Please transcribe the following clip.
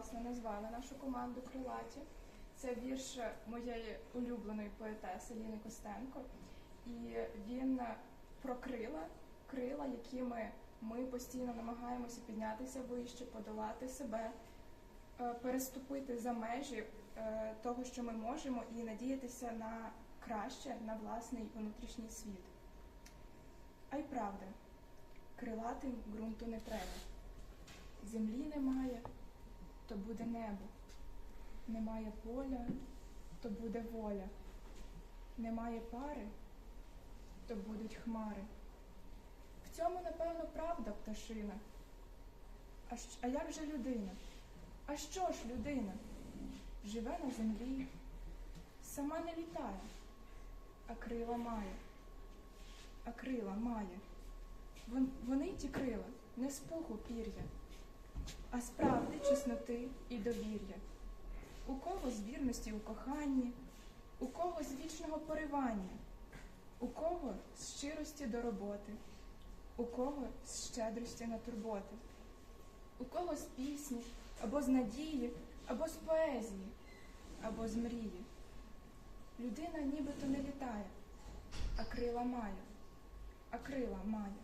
власне назвали нашу команду Крилаті. Це вірш моєї улюбленої поетеси Ліни Костенко. І він про крила, крила, якими ми постійно намагаємося піднятися вище, подолати себе, е, переступити за межі е, того, що ми можемо, і надіятися на краще, на власний внутрішній світ. А й правда, крилатим ґрунту не треба. Землі немає, буде небо. Немає поля, то буде воля. Немає пари, то будуть хмари. В цьому, напевно, правда пташина. А, а як же людина? А що ж людина? Живе на землі, сама не літає, а крила має, а крила має. Вон, вони ті крила не з пуху пір'я, а з правди, чесноти і довір'я. У кого з вірності у коханні, у кого з вічного поривання, у кого з щирості до роботи, у кого з щедрості на турботи, у кого з пісні, або з надії, або з поезії, або з мрії. Людина нібито не літає, а крила має, а крила має.